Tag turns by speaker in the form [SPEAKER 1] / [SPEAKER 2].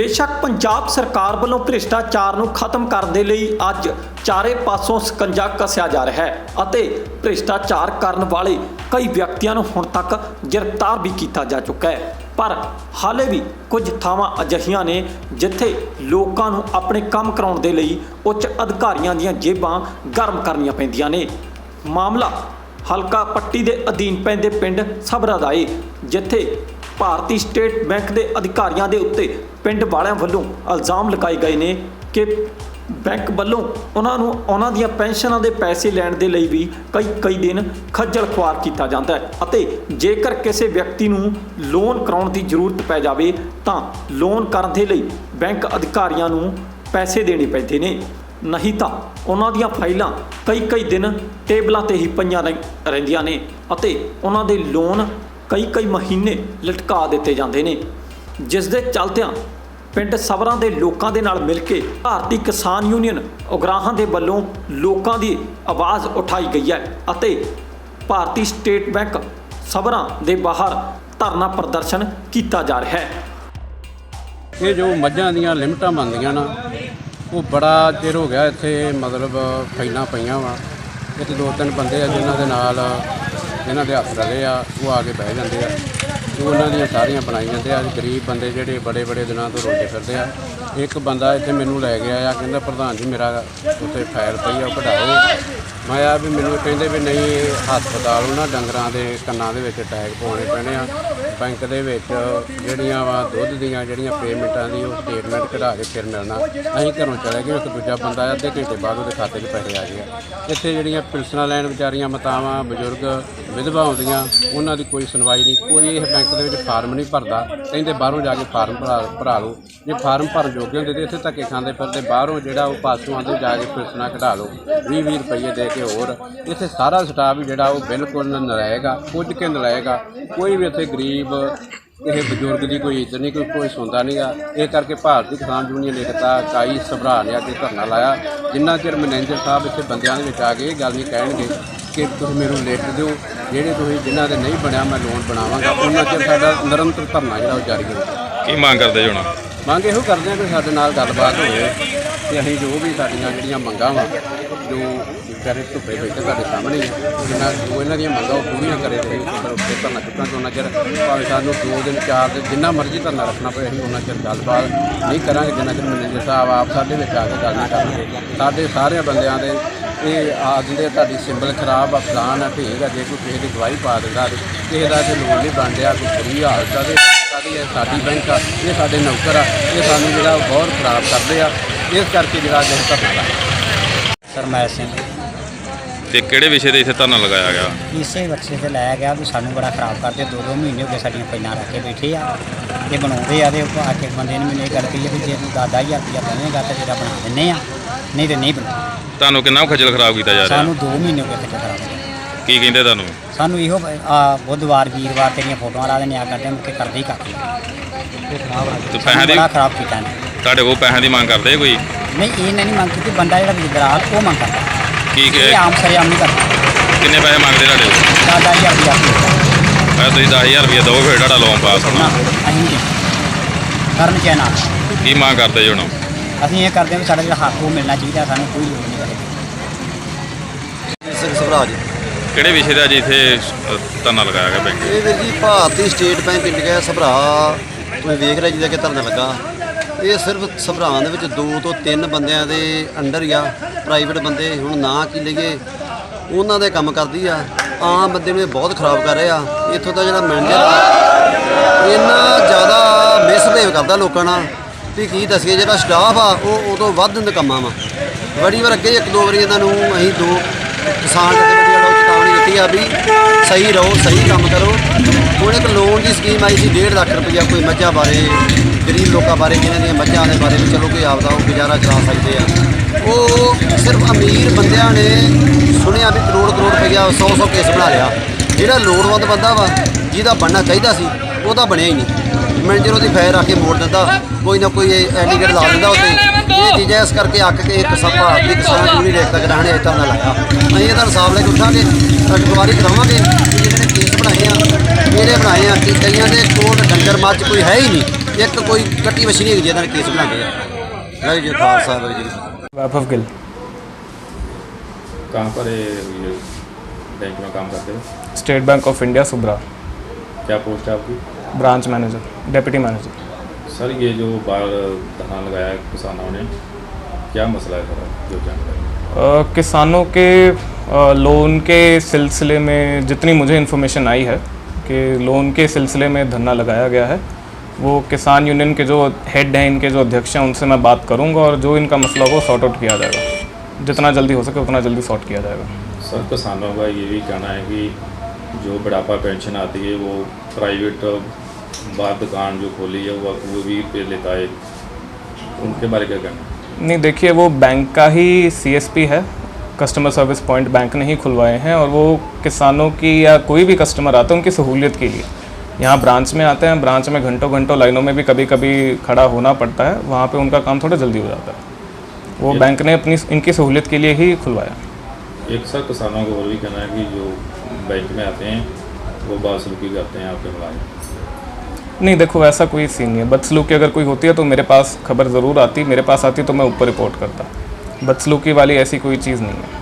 [SPEAKER 1] ਬੇਸ਼ੱਕ ਪੰਜਾਬ ਸਰਕਾਰ ਵੱਲੋਂ ਭ੍ਰਿਸ਼ਟਾਚਾਰ ਨੂੰ ਖਤਮ ਕਰਨ ਦੇ ਲਈ ਅੱਜ ਚਾਰੇ ਪਾਸੋਂ ਸਕੰਜਾ ਕੱਸਿਆ ਜਾ ਰਿਹਾ ਹੈ ਅਤੇ ਭ੍ਰਿਸ਼ਟਾਚਾਰ ਕਰਨ ਵਾਲੇ ਕਈ ਵਿਅਕਤੀਆਂ ਨੂੰ ਹੁਣ ਤੱਕ ਗ੍ਰਿਫਤਾਰ ਵੀ ਕੀਤਾ ਜਾ ਚੁੱਕਾ ਹੈ। ਪਰ ਹਾਲੇ ਵੀ ਕੁਝ ਥਾਵਾਂ ਅਜਿਹੀਆਂ ਨੇ ਜਿੱਥੇ ਲੋਕਾਂ ਨੂੰ ਆਪਣੇ ਕੰਮ ਕਰਾਉਣ ਦੇ ਲਈ ਉੱਚ ਅਧਿਕਾਰੀਆਂ ਦੀਆਂ ਜੇਬਾਂ ਗਰਮ ਕਰਨੀਆਂ ਪੈਂਦੀਆਂ ਨੇ। ਮਾਮਲਾ ਹਲਕਾ ਪੱਟੀ ਦੇ ਅਧੀਨ ਪੈਂਦੇ ਪਿੰਡ ਸਬਰਾ ਦਾ ਏ ਜਿੱਥੇ ਭਾਰਤੀ ਸਟੇਟ ਬੈਂਕ ਦੇ ਅਧਿਕਾਰੀਆਂ ਦੇ ਉੱਤੇ ਪਿੰਡ ਵਾਲਿਆਂ ਵੱਲੋਂ ਇਲਜ਼ਾਮ ਲਗਾਏ ਗਏ ਨੇ ਕਿ ਬੈਂਕ ਵੱਲੋਂ ਉਹਨਾਂ ਨੂੰ ਉਹਨਾਂ ਦੀਆਂ ਪੈਨਸ਼ਨਾਂ ਦੇ ਪੈਸੇ ਲੈਣ ਦੇ ਲਈ ਵੀ ਕਈ ਕਈ ਦਿਨ ਖੱਜਲ ਖੁਆਰ ਕੀਤਾ ਜਾਂਦਾ ਹੈ ਅਤੇ ਜੇਕਰ ਕਿਸੇ ਵਿਅਕਤੀ ਨੂੰ ਲੋਨ ਕਰਾਉਣ ਦੀ ਜ਼ਰੂਰਤ ਪੈ ਜਾਵੇ ਤਾਂ ਲੋਨ ਕਰਨ ਦੇ ਲਈ ਬੈਂਕ ਅਧਿਕਾਰੀਆਂ ਨੂੰ ਪੈਸੇ ਦੇਣੇ ਪੈਂਦੇ ਨੇ। ਨਹੀਂ ਤਾਂ ਉਹਨਾਂ ਦੀਆਂ ਫਾਈਲਾਂ ਕਈ ਕਈ ਦਿਨ ਟੇਬਲਾਂ ਤੇ ਹੀ ਪਈਆਂ ਰਹਿ- ਰਹਿੰਦੀਆਂ ਨੇ ਅਤੇ ਉਹਨਾਂ ਦੇ ਲੋਨ ਕਈ ਕਈ ਮਹੀਨੇ ਲਟਕਾ ਦਿੱਤੇ ਜਾਂਦੇ ਨੇ ਜਿਸ ਦੇ ਚਲਦਿਆਂ ਪਿੰਡ ਸਬਰਾਂ ਦੇ ਲੋਕਾਂ ਦੇ ਨਾਲ ਮਿਲ ਕੇ ਭਾਰਤੀ ਕਿਸਾਨ ਯੂਨੀਅਨ ਉਗਰਾਹਾਂ ਦੇ ਵੱਲੋਂ ਲੋਕਾਂ ਦੀ ਆਵਾਜ਼ ਉਠਾਈ ਗਈ ਹੈ ਅਤੇ ਭਾਰਤੀ ਸਟੇਟ ਬੈਂਕ ਸਬਰਾਂ ਦੇ ਬਾਹਰ ਧਰਨਾ ਪ੍ਰਦਰਸ਼ਨ ਕੀਤਾ ਜਾ ਰਿਹਾ ਹੈ।
[SPEAKER 2] ਇਹ ਜੋ ਮੱਝਾਂ ਦੀਆਂ ਲਿਮਟਾਂ ਬਣਦੀਆਂ ਨਾ, ਉਹ ਬੜਾ ਚਿਰ ਹੋ ਗਿਆ ਇੱਥੇ ਮਤਲਬ ਫੈਲਾਂ ਪਈਆਂ ਵਾ। ਇੱਥੇ ਦੋ ਤਿੰਨ ਬੰਦੇ ਆ ਜਿਨ੍ਹਾਂ ਦੇ ਨਾਲ ਜਿਨ੍ਹਾਂ ਦੇ ਹੱਥ ਰਲੇ ਆ ਉਹ ਆ ਕੇ ਬਹਿ ਜਾਂਦੇ ਆ। ਉਹਨਾਂ ਦੀਆਂ ਸਾਰੀਆਂ ਬਣਾਈ ਜਾਂਦੇ ਆ ਗਰੀਬ ਬੰਦੇ ਜਿਹੜੇ ਬੜੇ ਬੜੇ ਦਿਨਾਂ ਤੋਂ ਰੋਂਦੇ ਫਿਰਦੇ ਆ, ਇੱਕ ਬੰਦਾ ਇੱਥੇ ਮੈਨੂੰ ਲੈ ਗਿਆ ਆ, ਕਹਿੰਦਾ ਪ੍ਰਧਾਨ ਜੀ ਮੇਰਾ ਉੱਥੇ ਫਾਈਲ ਪਈ ਆ, ਉਹ ਕਢਾਓ। ਮੈਂ ਆ ਵੀ ਮੈਨੂੰ ਕਹਿੰਦੇ ਵੀ ਨਹੀਂ ਇਹ ਹਸਪਤਾਲ ਉਹਨਾਂ ਡੰਗਰਾਂ ਦੇ ਕੰਨਾਂ ਦੇ ਵਿੱਚ ਟੈਗ ਪਾਉਣੇ ਪੈਣੇ ਆ। ਬੈਂਕ ਦੇ ਵਿੱਚ ਜਿਹੜੀਆਂ ਵਾ ਦੁੱਧ ਦੀਆਂ ਜਿਹੜੀਆਂ ਪੇਮੈਂਟਾਂ ਦੀ ਉਹ ਸਟੇਟਮੈਂਟ ਕਢਾ ਕੇ ਫਿਰ ਮਿਲਣਾ। ਅਸੀਂ ਘਰੋਂ ਚਲੇ ਗਏ, ਇੱਕ ਦੂਜਾ ਬੰਦਾ ਅੱਧੇ ਘੰਟੇ ਬਾਅਦ ਉਹਦੇ ਖਾਤੇ 'ਚ ਪੈਸੇ ਆ ਗਏ ਇੱਥੇ ਜਿਹੜੀਆਂ ਪਿਲਸਣਾ ਲੈਣ ਵਿਚਾਰੀਆਂ ਮਾਤਾਵਾਂ, ਬਜ਼ੁਰਗ, ਵਿਧਵਾ ਆਉਂਦੀਆਂ ਉਹਨਾਂ ਦੀ ਕੋਈ ਸੁਣਵਾਈ ਨਹੀਂ, ਕੋਈ ਇਹ ਬੈਂਕ ਦੇ ਵਿੱਚ ਫਾਰਮ ਨਹੀਂ ਭਰਦਾ, ਕਹਿੰਦੇ ਬਾਹਰੋਂ ਜਾ ਕੇ ਫਾਰਮ ਭਰਾ ਭਰਾ ਲਓ। ਜੇ ਫਾਰਮ ਭਰਨ ਜੋਗੇ ਹੁੰਦੇ ਤੇ ਇੱਥੇ ਧੱਕੇ ਖਾਂਦੇ ਫਿਰਦੇ, ਬਾਹਰੋਂ ਜਿਹੜਾ ਉਹ ਪਾਸੋਂ ਆਂਦੇ ਜਾ ਕੇ ਪਿਲਸਣਾ ਕਢਾ ਲਓ 20 20 ਰੁਪਏ ਦੇ ਕੇ ਹੋਰ। ਇੱਥੇ ਸਾਰਾ ਸਟਾਫ ਜਿਹੜਾ ਉਹ ਬਿਲਕੁਲ ਨਲਾਇਗਾ ਕੁਝ ਕੇ ਨਰਾਏਗਾ। ਕੋਈ ਵੀ ਇੱਥੇ ਗਰੀਬ, ਇਹ ਬਜ਼ੁਰਗ ਦੀ ਕੋਈ ਇੱਜ਼ਤ ਨਹੀਂ, ਕੋਈ ਕੋਈ ਸੁਣਦਾ ਨਹੀਂਗਾ ਇਹ ਕਰਕੇ ਭਾਰਤੀ ਕਿਸਾਨ ਯੂਨੀਅਨ ਏਕਤਾ ਕਾਈ ਸਭਰਾ ਨੇ ਕੇ ਧਰਨਾ ਲਾਇਆ। ਜਿੰਨਾ ਚਿਰ ਮੈਨੇਜਰ ਸਾਹਿਬ ਇੱਥੇ ਬੰਦਿਆਂ ਦੇ ਵਿੱਚ ਆ ਕੇ ਇਹ ਗੱਲ ਨਹੀਂ ਕਹਿਣਗੇ ਕਿ ਤੁਸੀਂ ਮੈਨੂੰ ਲਿਖ ਦਿਓ। ਜਿਹੜੇ ਤੁਸੀਂ ਜਿਨ੍ਹਾਂ ਦੇ ਨਹੀਂ ਬਣਿਆ ਮੈਂ ਲੋਨ ਬਣਾਵਾਂਗਾ। ਉਹਨਾਂ ਚਿਰ ਸਾਡਾ ਨਿਰੰਤਰ ਧਰਨਾ ਜਿਹੜਾ ਉਹ ਜਾਰੀ ਰਹੇਗਾ
[SPEAKER 3] ਕੀ ਮੰਗ ਕਰਦੇ ਹੁਣ?
[SPEAKER 2] ਮੰਗ ਇਹੋ ਕਰਦੇ ਆ ਕਿ ਸਾਡੇ ਨਾਲ ਗੱਲਬਾਤ ਹੋਵੇ ਤੇ ਅਸੀਂ ਜੋ ਵੀ ਸਾਡੀਆਂ ਜਿਹੜੀਆਂ ਮੰਗਾਂ ਵਾ ਜੋ ਵਿਚਾਰੇ ਧੁੱਪੇ ਬੈਠੇ ਸਾਡੇ ਸਾਹਮਣੇ ਹੀ ਜਿਨ੍ਹਾਂ ਜੋ ਇਹਨਾਂ ਦੀਆਂ ਮੰਗਾਂ ਉਹ ਪੂਰੀਆਂ ਕਰੇ ਤੇ ਉੱਪਰ ਉੱਤੇ ਧਰਨਾ ਚੁੱਕਾਂ ਤੋਂ ਉਹਨਾਂ ਚਿਰ ਭਾਵੇਂ ਸਾਨੂੰ ਦੋ ਦਿਨ ਚਾਰ ਦਿਨ ਜਿੰਨਾ ਮਰਜ਼ੀ ਧਰਨਾ ਰੱਖਣਾ ਪਏ ਅਸੀਂ ਉਹਨਾਂ ਚਿਰ ਗੱਲਬਾਤ ਨਹੀਂ ਕਰਾਂਗੇ ਜਿੰਨਾ ਚਿਰ ਮੈਨੇਜਰ ਸਾਹਿਬ ਆਪ ਸਾਡੇ ਵਿੱਚ ਆ ਕੇ ਗੱਲ ਨਹੀਂ ਕਰਨਗੇ ਸਾਡੇ ਸਾਰੇ ਬੰਦਿਆਂ ਦੇ ਇਹ ਆ ਦਿੰਦੇ ਤੁਹਾਡੀ ਸਿੰਬਲ ਖਰਾਬ ਆ ਫਲਾਨ ਆ ਢੀਂਗ ਆ ਜੇ ਕੋਈ ਕਿਸੇ ਦੀ ਦਵਾਈ ਪਾ ਦਿੰਦਾ ਤੇ ਕਿਸੇ ਦਾ ਤੇ ਲੋਨ ਨਹੀਂ ਬਣ ਰਿਹਾ ਕੋਈ ਫਰੀ ਹਾਲਤ ਆ ਤੇ ਸਾਡੀ ਇਹ ਸਾਡੀ ਬੈਂਕ ਆ ਇਹ ਸਾਡੇ ਨੌਕਰ ਆ ਇਹ ਸਾਨੂੰ ਜਿਹੜਾ ਬਹੁਤ ਖਰਾਬ ਕਰਦੇ ਆ ਇਸ ਕਰਕੇ ਜਿਹੜਾ ਅਸੀਂ ਧਰਨਾ
[SPEAKER 4] ਸਰਮੈਲ ਸਿੰਘ
[SPEAKER 3] ਤੇ ਕਿਹੜੇ ਵਿਸ਼ੇ ਤੇ ਇੱਥੇ ਧਰਨਾ ਲਗਾਇਆ ਗਿਆ?
[SPEAKER 4] ਇਸੇ ਬੱਚੇ ਤੇ ਲਾਇਆ ਗਿਆ ਵੀ ਸਾਨੂੰ ਬੜਾ ਖਰਾਬ ਕਰਦੇ ਦੋ ਦੋ ਮਹੀਨੇ ਹੋ ਗਏ ਸਾਡੀਆਂ ਪੈਨਾਂ ਰੱਖ ਕੇ ਬੈਠੇ ਆ ਇਹ ਬਣਾਉਂਦੇ ਆ ਤੇ ਉਹ ਆ ਕੇ ਬੰਦੇ ਨੇ ਮੈਨੂੰ ਇਹ ਗੱਲ ਕਹੀ ਆ ਵੀ ਜੇ ਤੂੰ ਦਾਦਾ ਹਜ਼ਾਰ ਰੁਪਇਆ ਬਣੇਗਾ ਤਾਂ ਤੇਰਾ ਬਣਾ ਦਿੰਨੇ ਆ ਨਹੀਂ ਤੇ ਨਹੀਂ ਬਣਾ
[SPEAKER 3] ਤੁਹਾਨੂੰ ਕਿੰਨਾ ਕੁ ਖੱਜਲ ਖਰਾਬ ਕੀਤਾ ਜਾ ਰਿਹਾ?
[SPEAKER 4] ਸਾਨੂੰ 2 ਮਹੀਨੇ ਹੋ ਗਏ ਖੱਜਲ ਖਰਾਬ ਹੋਏ।
[SPEAKER 3] ਕੀ ਕਹਿੰਦੇ ਤੁਹਾਨੂੰ?
[SPEAKER 4] ਸਾਨੂੰ ਇਹੋ ਆ ਬੁੱਧਵਾਰ ਵੀਰਵਾਰ ਤੇਰੀਆਂ ਫੋਟੋਆਂ ਲਾ ਦੇਣੇ ਆ ਕਰਦੇ ਮੁੱਕੇ ਕਰਦੇ ਹੀ ਆ।
[SPEAKER 3] ਤੇ ਪੈਸਿਆਂ ਦੀ-
[SPEAKER 4] ਬੜਾ ਖਰਾਬ ਕੀਤਾ ਨੇ
[SPEAKER 3] ਤੁਹਾਡੇ ਕੋਲ ਪੈਸਿਆਂ ਦੀ ਮੰਗ ਕਰਦੇ ਕੋਈ?
[SPEAKER 4] ਨਹੀਂ ਇਹ ਨਹੀਂ ਮੰਗ ਕੀਤੀ ਬੰਦਾ ਜਿਹੜਾ ਵਿਦਰਾਲ ਉਹ ਮੰਗ ਕਰਦਾ।
[SPEAKER 3] ਕੀ
[SPEAKER 4] ਇਹ
[SPEAKER 3] ਕਿ
[SPEAKER 4] ਆਮ ਸਰਿਆਮ ਨਹੀਂ ਕਰਦਾ।
[SPEAKER 3] ਕਿੰਨੇ ਪੈਸੇ ਮੰਗਦੇ ਤੁਹਾਡੇ ਕੋਲ?
[SPEAKER 4] ਦਾਦਾ ਹਜ਼ਾਰ ਰੁਪਇਆ
[SPEAKER 3] ਮੈਂ ਤੁਸੀਂ 10000 ਰੁਪਏ ਦਿਓ ਫਿਰ ਤੁਹਾਡਾ ਲੋਨ ਪਾਸ
[SPEAKER 4] ਨਾ
[SPEAKER 3] ਹੋਣਾ
[SPEAKER 4] ਅਸੀਂ ਨਹੀਂ। ਕਰਨ ਚੈਨਾ
[SPEAKER 3] ਕੀ ਮੰਗ ਕਰਦੇ ਜੀ ਹੁਣ?
[SPEAKER 4] ਅਸੀਂ ਇਹ ਕਰਦੇ ਹਾਂ ਵੀ ਸਾਡਾ ਜਿਹੜਾ ਹੱਕ ਉਹ ਮਿਲਣਾ ਚਾਹੀਦਾ ਸਾਨੂੰ ਕੋਈ ਲੋੜ ਨਹੀਂ।
[SPEAKER 5] ਸਵਰਾਜ
[SPEAKER 3] ਕਿਹੜੇ ਵਿਸ਼ੇ ਤੇ ਅੱਜ ਇੱਥੇ ਅ, ਧਰਨਾ ਲਗਾਇਆ ਗਿਆ ਬੈਂਕ
[SPEAKER 5] ਇਹ ਵੀਰ ਜੀ Bharti state bank India Sabhra ਤੁਸੀਂ ਵੇਖ ਰਹੇ ਜਿਹਦਾ ਕਿ ਧਰਨਾ ਲੱਗਾ। ਇਹ ਸਿਰਫ ਸਭਰਾਵਾਂ ਦੇ ਵਿੱਚ ਦੋ ਤੋਂ ਤਿੰਨ ਬੰਦਿਆਂ ਦੇ ਅੰਡਰ ਹੀ ਆ ਪ੍ਰਾਈਵੇਟ ਬੰਦੇ ਹੁਣ ਨਾਂ ਕੀ ਲਈਏ। ਉਹਨਾਂ ਦੇ ਕੰਮ ਕਰਦੀ ਆ। ਆਮ ਬੰਦੇ ਨੂੰ ਇਹ ਬਹੁਤ ਖਰਾਬ ਕਰ ਰਹੇ। ਆ ਇੱਥੋਂ ਦਾ ਜਿਹੜਾ ਮੈਨੇਜਰ ਇੰਨਾ ਜ਼ਿਆਦਾ ਮਿਸਬਿਹੇਵ ਕਰਦਾ ਲੋਕਾਂ ਨਾਲ। ਵੀ ਕੀ ਦੱਸੀਏ ਜਿਹੜਾ ਸਟਾਫ ਆ ਉਹ ਉਦੋਂ ਵੱਧ ਨਕਮਾ ਵਾ। ਬੜੀ ਵਾਰ ਅੱਗੇ ਇੱਕ ਦੋ ਵਾਰੀ ਇਹਨਾਂ ਨੂੰ ਅਸੀਂ ਦੋ ਕਿਸਾਨ ਜਥੇਬੰਦੀਆਂ ਨੂੰ ਚੇਤਾਵਨੀ ਦਿੱਤੀ ਆ ਵੀ ਸਹੀ ਰਹੋ, ਸਹੀ ਕੰਮ ਕਰੋ। ਹੁਣ ਇੱਕ ਲੋਨ ਦੀ ਸਕੀਮ ਆਈ ਸੀ 1.5 ਲੱਖ ਰੁਪਈਆ ਕੋਈ ਮੱਝਾਂ ਬਾਰੇ, ਗਰੀਬ ਲੋਕਾਂ ਬਾਰੇ, ਜਿਨ੍ਹਾਂ ਦੀਆਂ ਮੱਝਾਂ ਦੇ ਬਾਰੇ ਵੀ ਚਲੋ ਕੋਈ ਆਪਦਾ ਉਹ ਗੁਜ਼ਾਰਾ ਚਲਾ ਸਕਦੇ ਆ। ਉਹ ਸਿਰਫ ਅਮੀਰ ਬੰਦਿਆਂ ਨੇ ਸੁਣਿਆ ਵੀ ਕਰੋੜ ਕਰੋੜ ਰੁਪਈਆ 100 100 ਕੇਸ ਬਣਾ ਲਿਆ। ਜਿਹੜਾ ਲੋੜਵੰਦ ਬੰਦਾ ਵਾ, ਜਿਹਦਾ ਬਣਨਾ ਚਾਹੀਦਾ ਸੀ ਉਹਦਾ ਬਣਿਆ ਹੀ ਨਹੀਂ ਮੈਨੇਜਰ ਉਹਦੀ ਫਾਇਰ ਰੱਖ ਕੇ ਮੋੜ ਦਿੰਦਾ ਕੋਈ ਨਾ ਕੋਈ ਐਲੀਗੇਟ ਲਾ ਦਿੰਦਾ ਉੱਤੇ ਇਹ ਚੀਜ਼ਾਂ ਇਸ ਕਰਕੇ ਅੱਕ ਕੇ ਇੱਕ ਸਭ ਭਾਰਤੀ ਕਿਸਾਨ ਯੂਨੀਅਨ ਏਕਤਾ ਗ੍ਰਹਿਣ ਇਹ ਤਾਂ ਲਾਇਆ ਅਸੀਂ ਇਹਦਾ ਇਨਸਾਫ ਲੈ ਕੇ ਉੱਠਾਂਗੇ ਅਗਵਾਰੀ ਕਰਾਵਾਂਗੇ ਕਿ ਜਿਹੜੇ ਨੇ ਕੇਸ ਬਣਾਏ ਆ ਜਿਹੜੇ ਬਣਾਏ ਆ ਕਿ ਕਈਆਂ ਦੇ ਕੋਲ ਡੰਗਰ ਮੱਝ ਕੋਈ ਹੈ ਹੀ ਨਹੀਂ ਇੱਕ ਕੋਈ ਕੱਟੀ ਵਛੀ ਨਹੀਂ ਹੈਗੀ ਜਿਹਦਾ ਕੇਸ ਬਣਾਉਂਦੇ ਆ ਵਾਹਿਗੁਰੂ ਜੀ ਕਾ ਖਾਲਸਾ ਵਾਹਿਗੁਰੂ ਜੀ ਕੀ ਫਤਿਹ
[SPEAKER 6] वैभव गिल
[SPEAKER 3] कहाँ पर है ये बैंक में काम करते हो
[SPEAKER 6] state bank of India Subra
[SPEAKER 3] क्या पोस्ट है आपकी
[SPEAKER 6] branch manager deputy manager.
[SPEAKER 3] Sir ये जो बाढ़ धरना लगाया है किसानों ने क्या मसला है सर? जो जानकारी
[SPEAKER 6] किसानों के लोन के सिलसिले में जितनी मुझे इन्फॉर्मेशन आई है कि लोन के सिलसिले में धरना लगाया गया है वो किसान यूनियन के जो हेड हैं इनके जो अध्यक्ष हैं उनसे मैं बात करूँगा और जो इनका मसला होगा वो सॉर्ट आउट किया जाएगा। जितना जल्दी हो सके उतना जल्दी सॉर्ट किया जाएगा।
[SPEAKER 3] सर किसानों का ये भी कहना है कि जो बुढ़ापा पेंशन आती है वो प्राइवेट बाहर दुकान जो खोली है वो वो भी पे लेता है। उनके बारे में क्या कहना
[SPEAKER 6] नहीं देखिए वो बैंक का ही सीएसपी है। कस्टमर सर्विस पॉइंट बैंक ने ही खुलवाए हैं और वो किसानों की या कोई भी कस्टमर आता है उनकी सहूलियत के लिए। यहाँ ब्रांच में आते हैं ब्रांच में घंटों घंटों लाइनों में भी कभी कभी खड़ा होना पड़ता है। वहाँ पे उनका काम थोड़ा जल्दी हो जाता है। वो बैंक ने अपनी इनकी सहूलियत के लिए ही खुलवाया।
[SPEAKER 3] एक सर किसानों को और भी कहना है कि जो बैंक में आते हैं, वो बासलूकी करते हैं आपके मुलाजिम
[SPEAKER 6] नहीं, देखो, ऐसा कोई सीन नहीं है। बदसलूकी अगर कोई होती है तो मेरे पास खबर ज़रूर आती, मेरे पास आती तो मैं ऊपर रिपोर्ट करता। बदसलूकी वाली ऐसी कोई चीज़ नहीं है।